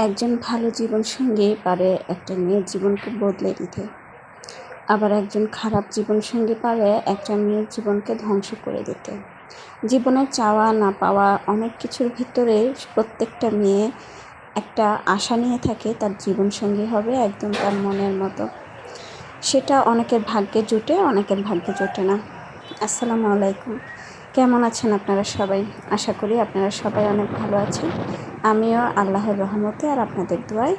একজন ভালো জীবনসঙ্গী পারে একটা মেয়ের জীবনকে বদলে দিতে। আবার একজন খারাপ জীবন জীবনসঙ্গী পারে একটা মেয়ের জীবনকে ধ্বংস করে দিতে। জীবনের চাওয়া না পাওয়া অনেক কিছুর ভিতরে প্রত্যেকটা মেয়ে একটা আশা নিয়ে থাকে, তার জীবনসঙ্গী হবে একদম তার মনের মতো। সেটা অনেকের ভাগ্যে জুটে, অনেকের ভাগ্যে জোটে না। আসসালামু আলাইকুম। কেমন আছেন আপনারা সবাই? আশা করি আপনারা সবাই অনেক ভালো আছেন। আমিও আল্লাহর রহমতে আর আপনাদের দোয়ায়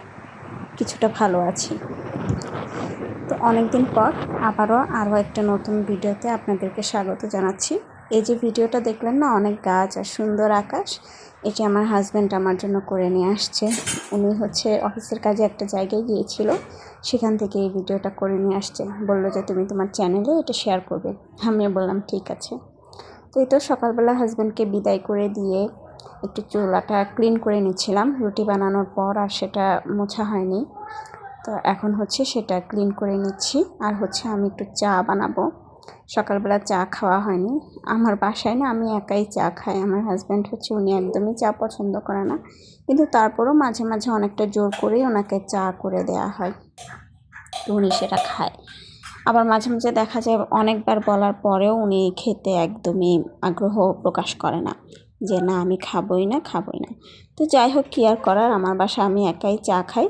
কিছুটা ভালো আছি। তো অনেক দিন পর আবারও আরও একটা নতুন ভিডিওতে আপনাদেরকে স্বাগত জানাচ্ছি। এই যে ভিডিওটা দেখলেন না, অনেক গাছ আর সুন্দর আকাশ, এটি আমার হাজব্যান্ড আমার জন্য করে নিয়ে আসছে। উনি হচ্ছে অফিসের কাজে একটা জায়গায় গিয়েছিল, সেখান থেকে এই ভিডিওটা করে নিয়ে আসছে। বলল যে, তুমি তোমার চ্যানেলে এটা শেয়ার করবে। আমিও বললাম, ঠিক আছে। তো এই তো সকালবেলা হাজব্যান্ডকে বিদায় করে দিয়ে একটু চুলাটা ক্লিন করে নিচ্ছিলাম। রুটি বানানোর পর আর সেটা মোছা হয়নি। তো এখন হচ্ছে সেটা ক্লিন করে নিচ্ছি। আর হচ্ছে আমি একটু চা বানাবো। সকালবেলা চা খাওয়া হয়নি। আমার বাসায় না আমি একাই চা খাই। আমার হাজব্যান্ড হচ্ছে উনি একদমই চা পছন্দ করে না। কিন্তু তারপরও মাঝে মাঝে অনেকটা জোর করেই ওনাকে চা করে দেয়া হয়। তো উনি সেটা খায়। আবার মাঝে মাঝে দেখা যায় অনেকবার বলার পরেও উনি খেতে একদমই আগ্রহ প্রকাশ করে না যে, না, আমি খাবই না খাবই না। তো যাই হোক, কী আর করার? আমার বাসা আমি একাই চা খাই।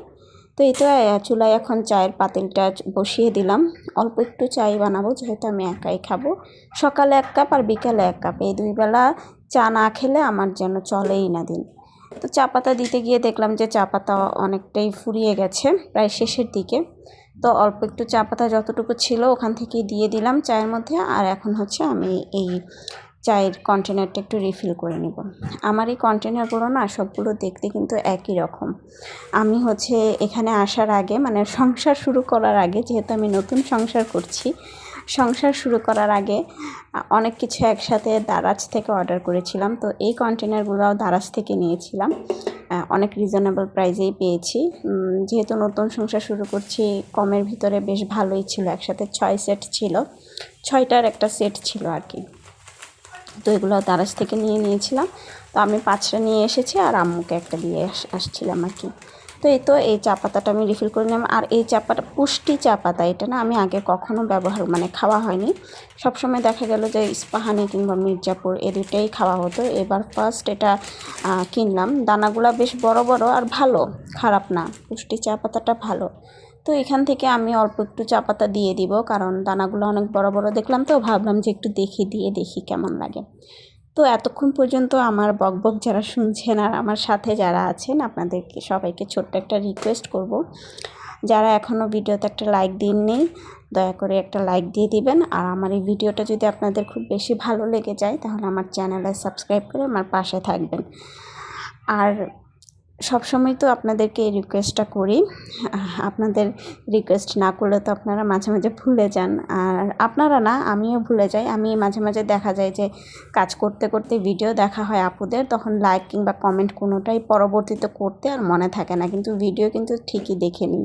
তো এই তো চুলায় এখন চায়ের পাতিলটা বসিয়ে দিলাম। অল্প একটু চাই বানাবো, যেহেতু আমি একাই খাব। সকালে এক কাপ আর বিকালে এক কাপ। এই দুই বেলা চা না খেলে আমার যেন চলেই না দিন। তো চা পাতা দিতে গিয়ে দেখলাম যে, চা পাতা অনেকটাই ফুরিয়ে গেছে, প্রায় শেষের দিকে। তো অল্প একটু চা পাতা যতটুকু ছিল ওখান থেকে দিয়ে দিলাম চায়ের মধ্যে আর এখন হচ্ছে আমি এই চায়ের কন্টেনারটা একটু রিফিল করে নেব। আমার এই কন্টেনারগুলো না সবগুলো দেখতে কিন্তু একই রকম। আমি হচ্ছে এখানে আসার আগে মানে সংসার শুরু করার আগে, যেহেতু আমি নতুন সংসার করছি, সংসার শুরু করার আগে, অনেক কিছু একসাথে দারাজ থেকে অর্ডার করেছিলাম। তো এই কন্টেনারগুলোও দারাজ থেকে নিয়েছিলাম। অনেক রিজনেবল প্রাইজেই পেয়েছি। যেহেতু নতুন সংসার শুরু করছি, কমের ভিতরে বেশ ভালোই ছিল, একসাথে ছয় সেট ছিল। ছয়টার একটা সেট ছিল আর কি। তো এগুলো দারাজ থেকে নিয়ে নিয়েছিলাম। তো আমি পাঁচটা নিয়ে এসেছি আর আম্মুকে একটা দিয়ে আসছিলাম আর কি। তো এই তো এই চা পাতাটা আমি রিফিল করে নিলাম। আর এই চা পাতা, পুষ্টি চা পাতা, এটা না আমি আগে কখনো ব্যবহার মানে খাওয়া হয়নি। সবসময় দেখা গেল যে ইস্পাহানি কিংবা মির্জাপুর এ দুটাই খাওয়া হতো। এবার ফার্স্ট এটা কিনলাম। দানাগুলো বেশ বড় বড় আর ভালো, খারাপ না। পুষ্টি চা পাতাটা ভালো। তো এখান থেকে আমি অল্প একটু চা পাতা দিয়ে দিব, কারণ দানাগুলো অনেক বড় বড়। দেখলাম তো, ভাবলাম যে একটু দেখি, দিয়ে দেখি কেমন লাগে। তো এতক্ষণ পর্যন্ত আমার বকবক যারা শুনছেন আর আমার সাথে যারা আছেন, আপনাদেরকে সবাইকে ছোট্ট একটা রিকোয়েস্ট করব। যারা এখনও ভিডিওতে একটা লাইক দিন নেই, দয়া করে একটা লাইক দিয়ে দিবেন। আর আমার এই ভিডিওটা যদি আপনাদের খুব বেশি ভালো লেগে যায়, তাহলে আমার চ্যানেলে সাবস্ক্রাইব করে আমার পাশে থাকবেন। আর সবসময় তো আপনাদেরকে এই রিকোয়েস্টটা করি। আপনাদের রিকোয়েস্ট না করলে তো আপনারা মাঝে মাঝে ভুলে যান। আর আপনারা না, আমিও ভুলে যাই। আমি মাঝে মাঝে দেখা যায় যে কাজ করতে করতে ভিডিও দেখা হয় আপুদের, তখন লাইক কিংবা কমেন্ট কোনোটাই পরবর্তীতে করতে আর মনে থাকে না। কিন্তু ভিডিও কিন্তু ঠিকই দেখে নিই।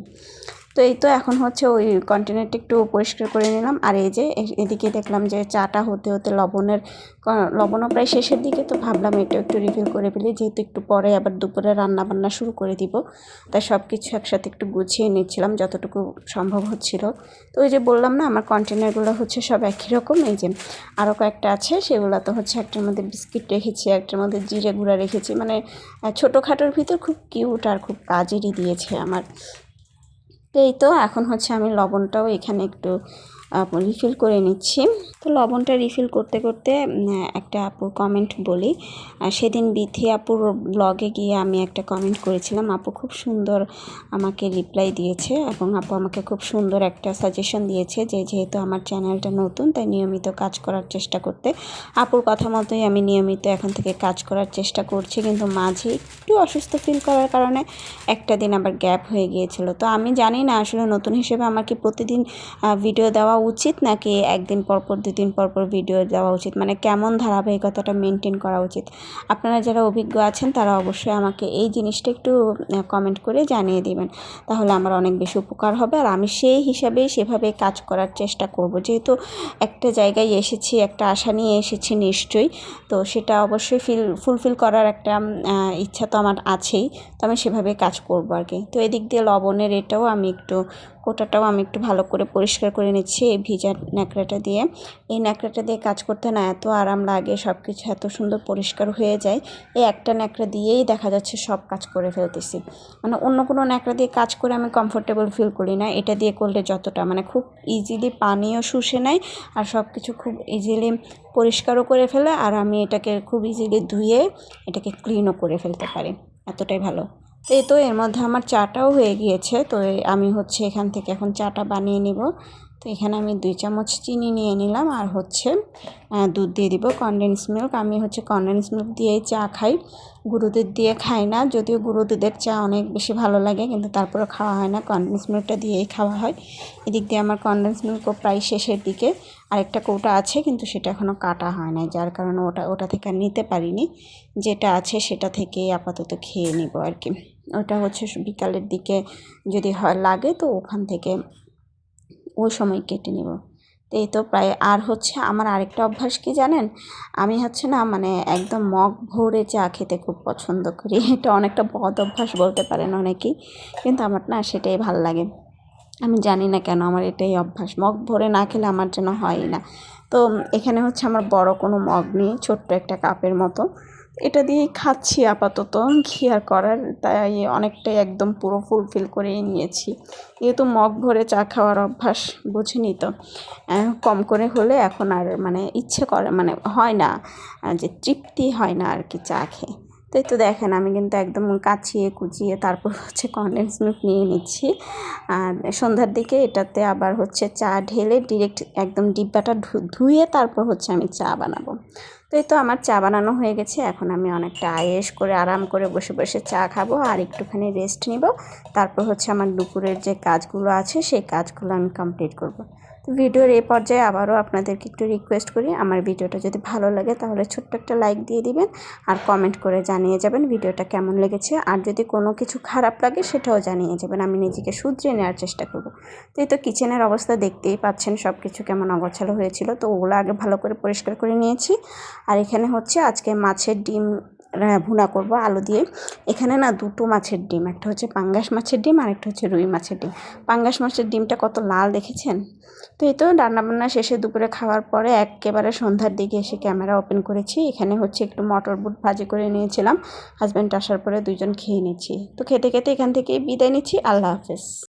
তো এই তো এখন হচ্ছে ওই কন্টেনারটা একটু পরিষ্কার করে নিলাম। আর এই যে এদিকে দেখলাম যে চাটা হতে হতে লবণের লবণও প্রায় শেষের দিকে, তো ভাবলাম এটা একটু রিফিল করে ফেলি। যেহেতু একটু পরে আবার দুপুরে রান্না বান্না শুরু করে দিব, তাই সব কিছু একসাথে একটু গুছিয়ে নিচ্ছিলাম যতটুকু সম্ভব হচ্ছিল। তো ওই যে বললাম না, আমার কন্টেনারগুলো হচ্ছে সব একই রকম। এই যে আরও কয়েকটা আছে, সেগুলো তো হচ্ছে একটার মধ্যে বিস্কিট রেখেছি, একটার মধ্যে জিরে গুঁড়া রেখেছি। মানে ছোটোখাটোর ভিতর খুব কিউট আর খুব কাজেরই দিয়েছে আমার। এই তো এখন হচ্ছে আমি লবণটাও এখানে একটু রিফিল করে নিচ্ছি। তো লবণটা রিফিল করতে করতে একটা আপুর কমেন্ট বলি। সেদিন বিথি আপুর ব্লগে গিয়ে আমি একটা কমেন্ট করেছিলাম, আপু খুব সুন্দর আমাকে রিপ্লাই দিয়েছে এবং আপু আমাকে খুব সুন্দর একটা সাজেশন দিয়েছে যে যেহেতু আমার চ্যানেলটা নতুন, তাই নিয়মিত কাজ করার চেষ্টা করতে। আপুর কথা মতোই আমি নিয়মিত এখন থেকে কাজ করার চেষ্টা করছি, কিন্তু মাঝে একটু অসুস্থ ফিল করার কারণে একটা দিন আবার গ্যাপ হয়ে গিয়েছিল। তো আমি জানি না আসলে নতুন হিসেবে আমার কি প্রতিদিন ভিডিও দেওয়া উচিত নাকি একদিন পর পর, দুদিন পর পর ভিডিও দেওয়া উচিত? মানে কেমন ধারাবাহিকতাটা মেনটেন করা উচিত? আপনারা যারা অভিজ্ঞ আছেন, তারা অবশ্যই আমাকে এই জিনিসটা একটু কমেন্ট করে জানিয়ে দিবেন। তাহলে আমার অনেক বেশি উপকার হবে। আর আমি সেই হিসাবে সেভাবে কাজ করার চেষ্টা করব। যেহেতু একটা জায়গায় এসেছি, একটা আশা নিয়ে এসেছি নিশ্চয়ই, তো সেটা অবশ্যই ফিল ফুলফিল করার একটা ইচ্ছা তো আমার আছেই। তো আমি সেভাবে কাজ করব আর কি। তো এদিক দিয়ে লবণের এটাও আমি একটু কোটাটাও আমি একটু ভালো করে পরিষ্কার করে নিচ্ছি এই ভিজা ন্যাকড়াটা দিয়ে। এই ন্যাকড়াটা দিয়ে কাজ করতে না এত আরাম লাগে সব কিছু এত সুন্দর পরিষ্কার হয়ে যায়। এই একটা ন্যাকড়া দিয়েই দেখা যাচ্ছে সব কাজ করে ফেলতেছি। মানে অন্য কোনো ন্যাকড়া দিয়ে কাজ করে আমি কমফোর্টেবল ফিল করি না। এটা দিয়ে করলে যতটা মানে খুব ইজিলি পানিও শুষে নেয় আর সব কিছু খুব ইজিলি পরিষ্কারও করে ফেলে আর আমি এটাকে খুব ইজিলি ধুয়ে এটাকে ক্লিনও করে ফেলতে পারি। এতটাই ভালো। তো এই তো এর মধ্যে আমার চাটাও হয়ে গিয়েছে, তো আমি হচ্ছে এখান থেকে এখন চাটা বানিয়ে নিব। তো এখানে আমি দুই চামচ চিনি নিয়ে নিলাম আর হচ্ছে দুধ দিয়ে দিব কনডেন্স মিল্ক আমি হচ্ছে কনডেন্স মিল্ক দিয়েই চা খাই। গুঁড়ো দুধ দিয়ে খাই না, যদিও গুঁড়ো দুধের চা অনেক বেশি ভালো লাগে, কিন্তু তারপরেও খাওয়া হয় না। কনডেন্স মিল্কটা দিয়েই খাওয়া হয়। এদিক দিয়ে আমার কনডেন্স মিল্কও প্রায় শেষের দিকে। আরেকটা কৌটা আছে, কিন্তু সেটা এখনও কাটা হয় না যার কারণে ওটা ওটা থেকে নিতে পারিনি। যেটা আছে সেটা থেকে আপাতত খেয়ে নিব আর কি। ওটা হচ্ছে বিকালের দিকে যদি হয়, লাগে তো ওখান থেকে ওই সময় কেটে নেব। তো এই তো প্রায়, আর হচ্ছে আমার আরেকটা অভ্যাস কি জানেন? আমি হচ্ছে না মানে একদম মগ ভরে চা খেতে খুব পছন্দ করি। এটা অনেকটা বদ অভ্যাস বলতে পারেন অনেকেই, কিন্তু আমার না সেটাই ভালো লাগে। আমি জানি না কেন আমার এটাই অভ্যাস, মগ ভরে না খেলে আমার যেন হয় না। তো এখানে হচ্ছে আমার বড় কোনো মগ নেই, ছোট্ট একটা কাপের মতো। এটা দিয়েই খাচ্ছি আপাতত। ঘি আর করার তাই অনেকটাই একদম পুরো ফুলফিল করেই নিয়েছি। যেহেতু মগ ভরে চা খাওয়ার অভ্যাস, বুঝিনি তো। কম করে হলে এখন আর মানে ইচ্ছে করে মানে হয় না যে তৃপ্তি হয় না আর কি চা খেয়ে। তাই তো দেখেন, আমি কিন্তু একদম কাচিয়ে কুচিয়ে তারপর হচ্ছে কনডেন্স মিল্ক নিয়ে নিচ্ছি। আর সন্ধ্যার দিকে এটাতে আবার হচ্ছে চা ঢেলে ডিরেক্ট একদম ডিব্বাটা ধুয়ে তারপর হচ্ছে আমি চা বানাবো। তো এই তো আমার চা বানানো হয়ে গেছে। এখন আমি অনেকটা আয়েস করে আরাম করে বসে বসে চা খাব আর একটুখানি রেস্ট নিব। তারপর হচ্ছে আমার দুপুরের যে কাজগুলো আছে, সেই কাজগুলো আমি কমপ্লিট করব। তো ভিডিওর এই পর্যায়ে আবারও আপনাদেরকে একটু রিকোয়েস্ট করি, আমার ভিডিওটা যদি ভালো লাগে তাহলে ছোট্ট একটা লাইক দিয়ে দিবেন আর কমেন্ট করে জানিয়ে যাবেন ভিডিওটা কেমন লেগেছে। আর যদি কোনো কিছু খারাপ লাগে সেটাও জানিয়ে যাবেন, আমি নিজেকে শুধরে নেওয়ার চেষ্টা করব। তো এই তো কিচেনের অবস্থা দেখতেই পাচ্ছেন সব কিছু কেমন অগোছালো হয়েছিল। তো ওগুলো আগে ভালো করে পরিষ্কার করে নিয়েছি। আর এখানে হচ্ছে আজকে মাছের ডিম ভুনা করব আলু দিয়ে। এখানে না দুটো মাছের ডিম, একটা হচ্ছে পাঙ্গাস মাছের ডিম আর একটা হচ্ছে রুই মাছের ডিম। পাঙ্গাস মাছের ডিমটা কত লাল দেখেছেন? তো এই তো রান্নাবান্না শেষে দুপুরে খাওয়ার পরে একেবারে সন্ধ্যার দিকে এসে ক্যামেরা ওপেন করেছি। এখানে হচ্ছে একটু মটর বুট ভাজি করে নিয়েছিলাম। হাজব্যান্ড আসার পরে দুজন খেয়ে নিচ্ছি। তো খেতে খেতে এখান থেকে বিদায় নিচ্ছি। আল্লাহ হাফেজ।